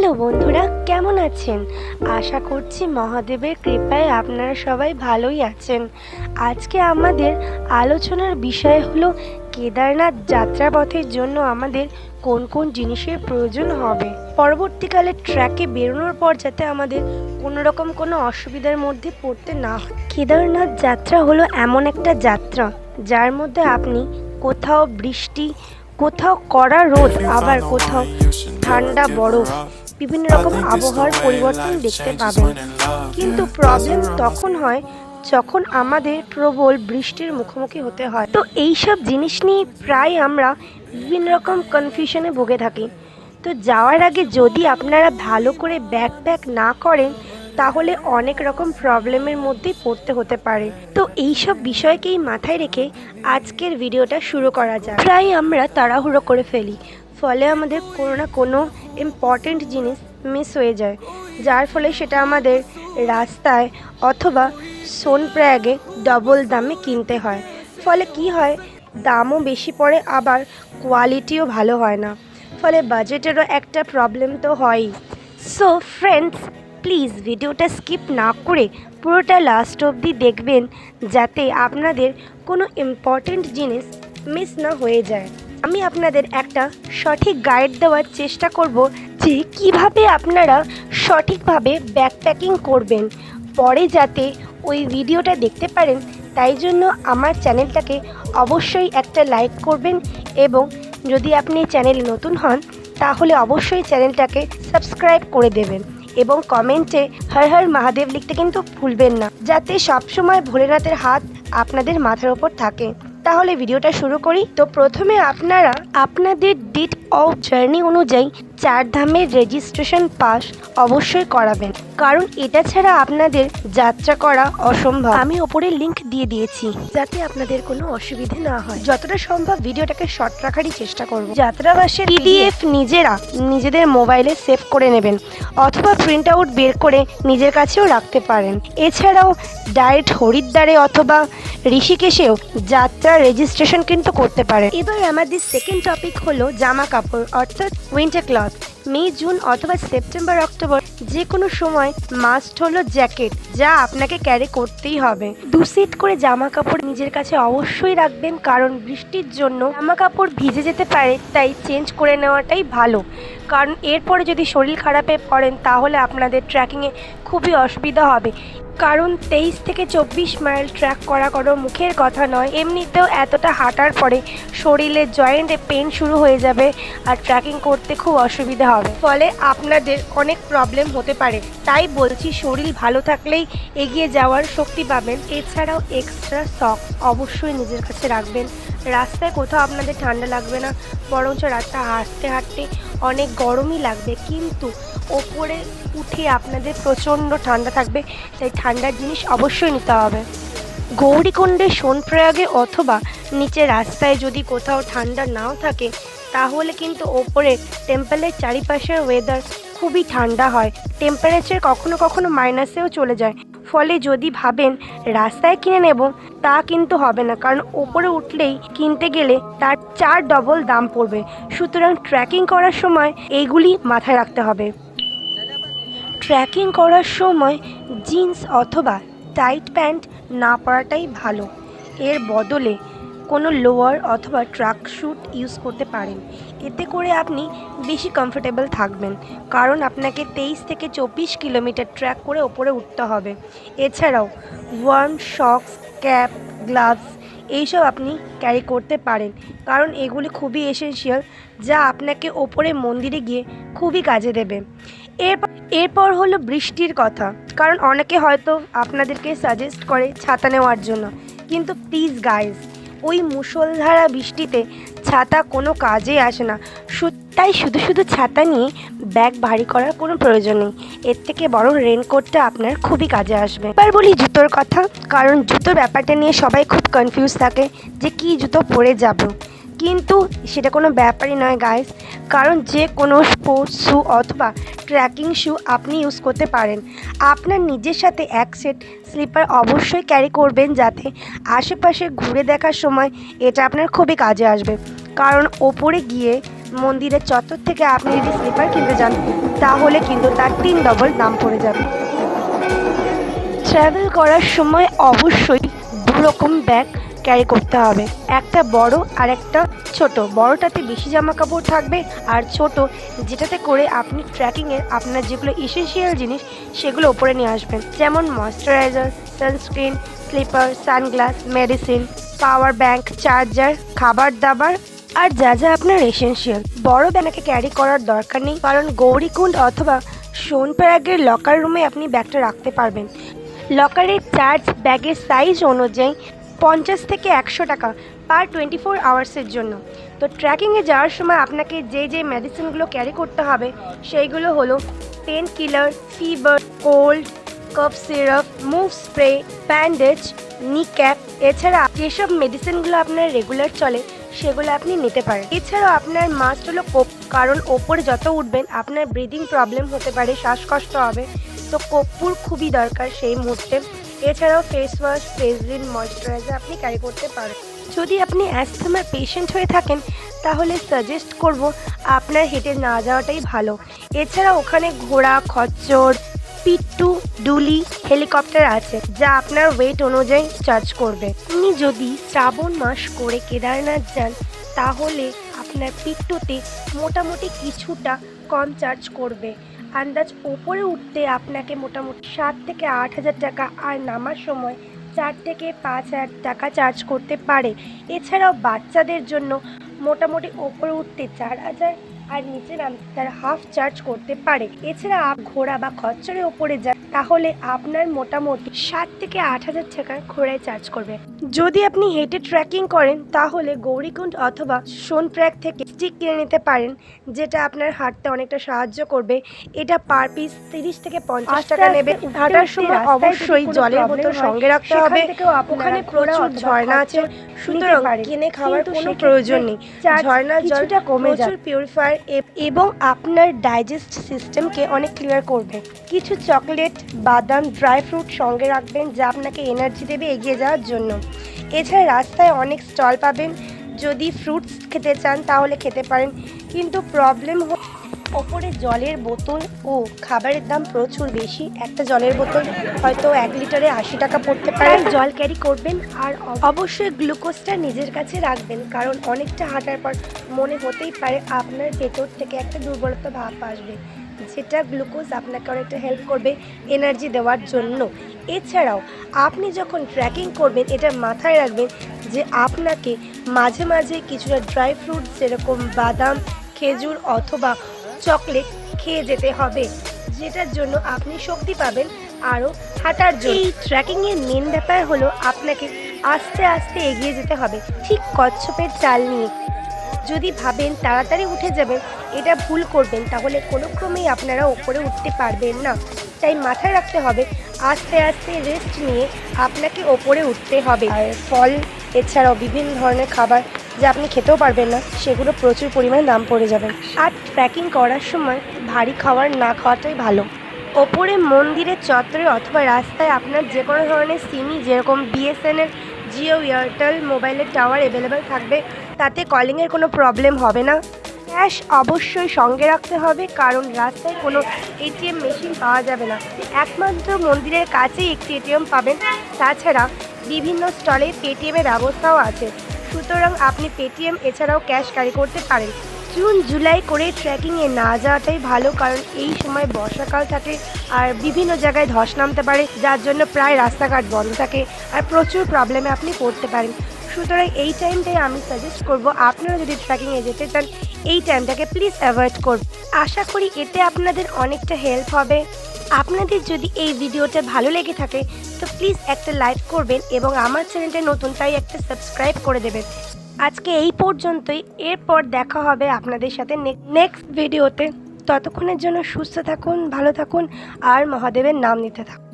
Hello বন্ধুরা, কেমন আছেন? আশা করছি মহাদেবের কৃপায় আপনারা সবাই ভালোই আছেন। আজকে আমাদের আলোচনার বিষয় হলো কেদারনাথ যাত্রাপথের জন্য আমাদের কোন কোন জিনিসের প্রয়োজন হবে। পরবর্তীকালে ট্র্যাকে বেরোনোর পর যাতে আমাদের কোনো রকম কোনো অসুবিধার মধ্যে পড়তে না হয়। কেদারনাথ যাত্রা হলো এমন একটা যাত্রা, যার মধ্যে আপনি কোথাও বৃষ্টি, কোথাও কড়া রোদ, আবার কোথাও ঠান্ডা, বরফ বিভিন্ন রকম আবহাওয়ার পরিবর্তন দেখতে পাবেন। কিন্তু প্রবলেম তখন হয় যখন আমাদের প্রবল বৃষ্টির মুখোমুখি হতে হয়। তো এই সব জিনিস নিয়ে প্রায় আমরা বিভিন্ন রকম কনফিউশনে ভুগে থাকি। তো যাওয়ার আগে যদি আপনারা ভালো করে ব্যাক প্যাক না করেন তাহলে অনেক রকম প্রবলেমের মধ্যেই পড়তে হতে পারে। তো এই সব বিষয়কেই মাথায় রেখে আজকের ভিডিওটা শুরু করা যায় প্রায় আমরা তাড়াহুড়ো করে ফেলি। ফলে আমাদের কোনো না কোনো ইম্পর্টেন্ট জিনিস মিস হয়ে যায়। যার ফলে সেটা আমাদের রাস্তায় অথবা সোনপ্রয়াগে ডবল দামে কিনতে হয়। ফলে কি হয়? দামও বেশি পড়ে, আবার কোয়ালিটিও ভালো হয় না। ফলে বাজেটেরও একটা প্রবলেম তো হয়ই। সো ফ্রেন্ডস প্লিজ ভিডিওটা স্কিপ না করে পুরোটা লাস্ট অবধি দেখবেন, যাতে আপনাদের কোনো ইম্পর্টেন্ট জিনিস মিস না হয়ে যায়। আমি আপনাদের একটা সঠিক গাইড দেওয়ার চেষ্টা করব যে কীভাবে আপনারা সঠিকভাবে ব্যাকপ্যাকিং করবেন। পরে যাতে ওই ভিডিওটা দেখতে পারেন, তাই জন্য আমার চ্যানেলটাকে অবশ্যই একটা লাইক করবেন এবং যদি আপনি চ্যানেলে নতুন হন, তাহলে অবশ্যই চ্যানেলটাকে সাবস্ক্রাইব করে দেবেন এবং কমেন্টে হর হর মহাদেব লিখতে কিন্তু ভুলবেন না, যাতে সবসময় ভোলেনাথের হাত আপনাদের মাথার ওপর থাকে। তাহলে ভিডিওটা শুরু করি। তো প্রথমে আপনারা আপনাদের ডেট অফ জার্নি অনুযায়ী চার ধামের রেজিস্ট্রেশন পাস অবশ্যই করাবেন। কারণ এটা ছাড়া আপনাদের যাত্রা করা অসম্ভব। আমি ওপরে লিংক দিয়ে দিয়েছি, যাতে আপনাদের কোনো অসুবিধে না হয়। যতটা সম্ভব ভিডিওটাকে শর্ট রাখারই চেষ্টা করব। যাত্রাবাসের পিডিএফ নিজেরা নিজেদের মোবাইলে সেভ করে নেবেন, অথবা প্রিন্ট আউট বের করে নিজের কাছেও রাখতে পারেন। এছাড়াও ডাইরেক্ট হরিদ্বারে অথবা ঋষিকেশেও যাত্রা রেজিস্ট্রেশন কিন্তু করতে পারেন। এবার আমাদের সেকেন্ড টপিক হলো জামা কাপড়, অর্থাৎ উইন্টার ক্লথ মে, জুন অথবা সেপ্টেম্বর, অক্টোবর, যে কোনো সময় মাস্ট হলো জ্যাকেট, যা আপনাকে ক্যারি করতেই হবে। দু সেট করে জামা কাপড় নিজের কাছে অবশ্যই রাখবেন, কারণ বৃষ্টির জন্য জামা কাপড় ভিজে যেতে পারে, তাই চেঞ্জ করে নেওয়াটাই ভালো। কারণ এরপরে যদি শরীর খারাপে পড়েন, তাহলে আপনাদের ট্র্যাকিংয়ে খুবই অসুবিধা হবে। কারণ তেইশ থেকে চব্বিশ মাইল ট্র্যাক করা কোনো মুখের কথা নয়। এমনিতেও এতটা হাঁটার পরে শরীরে জয়েন্টে পেন শুরু হয়ে যাবে আর ট্র্যাকিং করতে খুব অসুবিধা হবে। ফলে আপনাদের অনেক প্রবলেম হতে পারে। তাই বলছি, শরীর ভালো থাকলেই এগিয়ে যাওয়ার শক্তি পাবেন। এছাড়াও এক্সট্রা সক্স অবশ্যই নিজের কাছে রাখবেন। রাস্তায় কোথাও আপনাদের ঠান্ডা লাগবে না, বরঞ্চ রাস্তা হাঁটতে হাঁটতে অনেক গরমই লাগবে। কিন্তু ওপরে উঠে আপনাদের প্রচণ্ড ঠান্ডা থাকবে, তাই ঠান্ডার জিনিস অবশ্যই নিতে হবে। গৌরীকুণ্ডে সোনপ্রয়াগে অথবা নিচে রাস্তায় যদি কোথাও ঠান্ডা নাও থাকে, তাহলে কিন্তু ওপরে টেম্পলের চারিপাশের ওয়েদার খুবই ঠান্ডা হয়। টেম্পারেচার কখনো কখনো মাইনাসেও চলে যায়। ফলে যদি ভাবেন রাস্তায় কিনে নেব, তা কিন্তু হবে না। কারণ ওপরে উঠলেই কিনতে গেলে তার চার ডবল দাম পড়বে। সুতরাং ট্র্যাকিং করার সময় এইগুলি মাথায় রাখতে হবে। ট্র্যাকিং করার সময় জিন্স অথবা টাইট প্যান্ট না পরাটাই ভালো। এর বদলে কোনো লোয়ার অথবা ট্রাক স্যুট ইউজ করতে পারেন। এতে করে আপনি বেশি কমফোর্টেবল থাকবেন, কারণ আপনাকে তেইশ থেকে চব্বিশ কিলোমিটার ট্র্যাক করে ওপরে উঠতে হবে। এছাড়াও ওয়ার্ম শক্স ক্যাপ, গ্লাভস এইসব আপনি ক্যারি করতে পারেন, কারণ এগুলি খুবই এসেন্সিয়াল যা আপনাকে ওপরে মন্দিরে গিয়ে খুবই কাজে দেবে। এরপর এরপর হলো বৃষ্টির কথা। কারণ অনেকে হয়তো আপনাদেরকে সাজেস্ট করে ছাতা নেওয়ার জন্য। কিন্তু প্লিজ গাইজ ওই মুষলধারা বৃষ্টিতে ছাতা কোনো কাজে আসে না। তাই শুধু শুধু ছাতা নিয়ে ব্যাগ ভারী করার কোনো প্রয়োজন নেই। এর থেকে বরং রেনকোটটা আপনার খুবই কাজে আসবে। এবার বলি জুতোর কথা, কারণ জুতোর ব্যাপারটা নিয়ে সবাই খুব কনফিউজ থাকে যে কী জুতো পরে যাব। কিন্তু সেটা কোনো ব্যাপারই নয় গাইস কারণ যে কোনো স্পোর্টস শ্যু অথবা ট্রেকিং শ্যু আপনি ইউজ করতে পারেন। আপনার নিজের সাথে এক সেট স্লিপার অবশ্যই ক্যারি করবেন যাতে আশেপাশে ঘুরে দেখার সময় এটা আপনার খুবই কাজে আসবে। কারণ ওপরে গিয়ে মন্দিরের চত্বর থেকে আপনি যদি স্লিপার কিনতে যান, তাহলে কিন্তু তার তিন ডবল দাম পড়ে যাবে। ট্রাভেল করার সময় অবশ্যই দু রকম ব্যাগ ক্যারি করতে হবে। একটা বড় আর একটা ছোট। বড়টাতে বেশি জামা কাপড় থাকবে আর ছোট যেটাতে করে আপনি ট্র্যাকিংয়ে আপনার যেগুলো এসেন্সিয়াল জিনিস সেগুলো ওপরে নিয়ে আসবেন। যেমন moisturiser sunscreen slipper sunglass medicine power bank charger খাবার দাবার আর যা যা আপনার এসেন্সিয়াল বড় ব্যাগকে ক্যারি করার দরকার নেই, কারণ গৌরীকুণ্ড অথবা সোনপ্রয়াগের লকার রুমে আপনি ব্যাগটা রাখতে পারবেন। লকারের চার্জ ব্যাগের সাইজ অনুযায়ী পঞ্চাশ থেকে একশো টাকা পার টোয়েন্টি ফোর আওয়ার্সের জন্য। তো ট্রেকিংয়ে যাওয়ার সময় আপনাকে যে যে মেডিসিনগুলো ক্যারি করতে হবে, সেইগুলো হলো pain killer fever cold cough syrup Move spray bandage kneecap এছাড়া যেসব মেডিসিনগুলো আপনার রেগুলার চলে, সেগুলো আপনি নিতে পারেন। এছাড়াও আপনার মাস্ট হলো কোপ কারণ ওপরে যত উঠবেন, আপনার ব্রিদিং প্রবলেম হতে পারে, শ্বাসকষ্ট হবে। তো কর্পূর খুবই দরকার সেই মুহূর্তে। এছাড়াও ফেস ওয়াশ ফেসলিন ময়শ্চারাইজার আপনি ক্যারি করতে পারেন। যদি আপনি অ্যাস্থমার পেশেন্ট হয়ে থাকেন, তাহলে সাজেস্ট করব আপনার হেঁটে না যাওয়াটাই ভালো। এছাড়া ওখানে ঘোড়া, খচ্চর, পিট্টু, ডুলি হেলিকপ্টার আছে, যা আপনার ওয়েট অনুযায়ী চার্জ করবে। আপনি যদি শ্রাবণ মাস করে কেদারনাথ যান, তাহলে আপনার পিট্টুতে মোটামুটি কিছুটা কম চার্জ করবে। আন্দাজ ওপরে উঠতে আপনাকে মোটামুটি সাত থেকে আট হাজার টাকা আর নামার সময় চার থেকে পাঁচ হাজার টাকা চার্জ করতে পারে। এছাড়াও বাচ্চাদের জন্য মোটামুটি ওপরে উঠতে চার হাজার আর নিচে নামতে তার হাফ চার্জ করতে পারে। এছাড়া আপ ঘোড়া বা খচ্চরের ওপরে যান তাহলে আপনার মোটামুটি সাত থেকে আট হাজার টাকা ঘোড়ায় চার্জ করবে। যদি আপনি হেঁটে ট্রেকিং করেন তাহলে গৌরীকুণ্ড অথবা সোনপ্রয়াগ থেকে স্টিক কিনে নিতে পারেন যেটা আপনার হাঁটতে অনেকটা সাহায্য করবে। এটা পার পিস তিরিশ থেকে পঞ্চাশ টাকা নেবে। হাঁটার সময় অবশ্যই জলের বোতল সঙ্গে রাখতে হবে। ওখানে প্রচুর ঝর্ণা আছে। সুতরাং কিনে খাওয়ার কোনো প্রয়োজন নেই। ঝর্ণার জলটা কমে প্রচুর পিউরিফায়ার এবং আপনার ডাইজেস্ট সিস্টেমকে অনেক ক্লিয়ার করবে। কিছু চকলেট, বাদাম, ড্রাই ফ্রুট সঙ্গে রাখবেন যা আপনাকে এনার্জি দেবে এগিয়ে যাওয়ার জন্য। এছাড়া রাস্তায় অনেক স্টল পাবেন। যদি ফ্রুটস খেতে চান তাহলে খেতে পারেন। কিন্তু প্রবলেম ওপরে জলের বোতল ও খাবারের দাম প্রচুর বেশি। একটা জলের বোতল হয়তো এক লিটারে আশি টাকা পড়তে পারে। জল ক্যারি করবেন আর অবশ্যই গ্লুকোজটা নিজের কাছে রাখবেন কারণ অনেকটা হাঁটার পর মনে হতেই পারে আপনার ভেতর থেকে একটা দুর্বলতা ভাব আসবে। যেটা গ্লুকোজ আপনাকে অনেকটা হেল্প করবে এনার্জি দেওয়ার জন্য। এছাড়াও আপনি যখন ট্রেকিং করবেন এটা মাথায় রাখবেন যে আপনাকে মাঝে মাঝে কিছুটা ড্রাই ফ্রুট যেরকম বাদাম খেজুর অথবা চকলেট খেয়ে যেতে হবে, যেটার জন্য আপনি শক্তি পাবেন আরও হাঁটার জন্য। এই ট্রেকিংয়ের মেন ব্যাপার হলো আপনাকে আস্তে আস্তে এগিয়ে যেতে হবে, ঠিক কচ্ছপের চাল নিয়ে। যদি ভাবেন তাড়াতাড়ি উঠে যাবেন, এটা ভুল করবেন, তাহলে কোনো ক্রমেই আপনারা ওপরে উঠতে পারবেন না। তাই মাথায় রাখতে হবে, আস্তে আস্তে রেস্ট নিয়ে আপনাকে ওপরে উঠতে হবে। আর ফল, এছাড়াও বিভিন্ন ধরনের খাবার যা আপনি খেতেও পারবেন না, সেগুলো প্রচুর পরিমাণে দাম পড়ে যাবে। আর ট্রেকিং করার সময় ভারী খাবার না খাওয়াটাই ভালো। ওপরে মন্দিরের চত্বরে অথবা রাস্তায় আপনার যে কোনো ধরনের সিমই যেরকম বিএসএনএল জিও এয়ারটেল মোবাইলের টাওয়ার অ্যাভেলেবেল থাকবে, তাতে কলিংয়ের কোনো প্রবলেম হবে না। ক্যাশ অবশ্যই সঙ্গে রাখতে হবে, কারণ রাস্তায় কোনো এটিএম মেশিন পাওয়া যাবে না। একমাত্র মন্দিরের কাছেই একটি এটিএম পাবেন। তাছাড়া বিভিন্ন স্টলে পেটিএমের ব্যবস্থাও আছে। সুতরাং আপনি পেটিএম এছাড়াও ক্যাশ ক্যারি করতে পারেন। জুন, জুলাই করে ট্রেকিংয়ে না যাওয়াটাই ভালো, কারণ এই সময় বর্ষাকাল থাকে আর বিভিন্ন জায়গায় ধস নামতে পারে, যার জন্য প্রায় রাস্তাঘাট বন্ধ থাকে আর প্রচুর প্রবলেমে আপনি পড়তে পারেন। সুতরাং এই টাইমটাই আমি সাজেস্ট করব, আপনারা যদি ট্রেকিংয়ে যেতে চান, এই টাইমটাকে প্লিজ অ্যাভয়েড করুন। আশা করি এতে আপনাদের অনেকটা হেল্প হবে। আপনাদের যদি এই ভিডিওটা ভালো লেগে থাকে, তো প্লিজ একটা লাইক করবেন এবং আমার চ্যানেলটা নতুন তাই একটা সাবস্ক্রাইব করে দেবেন। আজকে এই পর্যন্তই, এরপর দেখা হবে আপনাদের সাথে নেক্সট ভিডিওতে ততক্ষণের জন্য সুস্থ থাকুন, ভালো থাকুন, আর মহাদেবের নাম নিতে থাকুন।